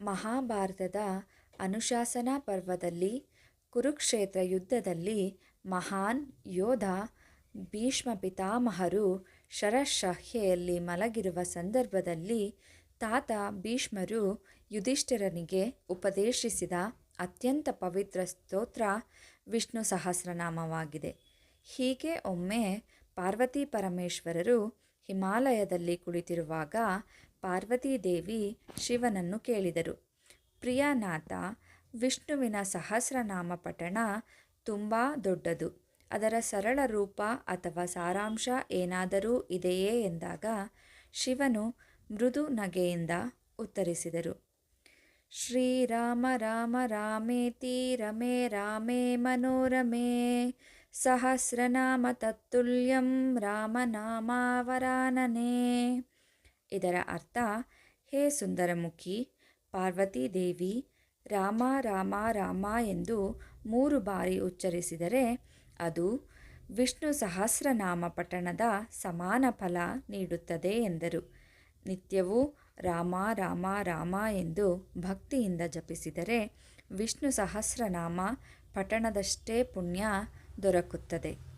ಮಹಾಭಾರತದ ಅನುಶಾಸನಾ ಪರ್ವದಲ್ಲಿ, ಕುರುಕ್ಷೇತ್ರ ಯುದ್ಧದಲ್ಲಿ ಮಹಾನ್ ಯೋಧ ಭೀಷ್ಮ ಪಿತಾಮಹರು ಶರಶಹ್ಯೆಯಲ್ಲಿ ಮಲಗಿರುವ ಸಂದರ್ಭದಲ್ಲಿ ತಾತ ಭೀಷ್ಮರು ಯುಧಿಷ್ಠಿರನಿಗೆ ಉಪದೇಶಿಸಿದ ಅತ್ಯಂತ ಪವಿತ್ರ ಸ್ತೋತ್ರ ವಿಷ್ಣು ಸಹಸ್ರನಾಮವಾಗಿದೆ. ಹೀಗೆ ಒಮ್ಮೆ ಪಾರ್ವತಿ ಪರಮೇಶ್ವರರು ಹಿಮಾಲಯದಲ್ಲಿ ಕುಳಿತಿರುವಾಗ ಪಾರ್ವತೀದೇವಿ ಶಿವನನ್ನು ಕೇಳಿದರು. ಪ್ರಿಯನಾಥ ವಿಷ್ಣುವಿನ ಸಹಸ್ರನಾಮ ಪಠಣ ತುಂಬ ದೊಡ್ಡದು. ಅದರ ಸರಳ ರೂಪ ಅಥವಾ ಸಾರಾಂಶ ಏನಾದರೂ ಇದೆಯೇ ಎಂದಾಗ ಶಿವನು ಮೃದು ನಗೆಯಿಂದ ಉತ್ತರಿಸಿದರು. ಶ್ರೀರಾಮ ರಾಮ ರಾಮೇತಿ ರಮೇ ರಾಮೇ ಮನೋರಮೇ ಸಹಸ್ರನಾಮ ತತ್ತುಲ್ಯಂ ರಾಮನಾಮಾವರಾನನೇ ಇದರ ಅರ್ಥ, ಹೇ ಸುಂದರಮುಖಿ ಪಾರ್ವತೀದೇವಿ ರಾಮ ರಾಮ ರಾಮ ಎಂದು ಮೂರು ಬಾರಿ ಉಚ್ಚರಿಸಿದರೆ ಅದು ವಿಷ್ಣು ಸಹಸ್ರನಾಮ ಪಠಣದ ಸಮಾನ ಫಲ ನೀಡುತ್ತದೆ ಎಂದರು. ನಿತ್ಯವೂ ರಾಮ ರಾಮ ರಾಮ ಎಂದು ಭಕ್ತಿಯಿಂದ ಜಪಿಸಿದರೆ ವಿಷ್ಣು ಸಹಸ್ರನಾಮ ಪಠಣದಷ್ಟೇ ಪುಣ್ಯ ದೊರಕುತ್ತದೆ.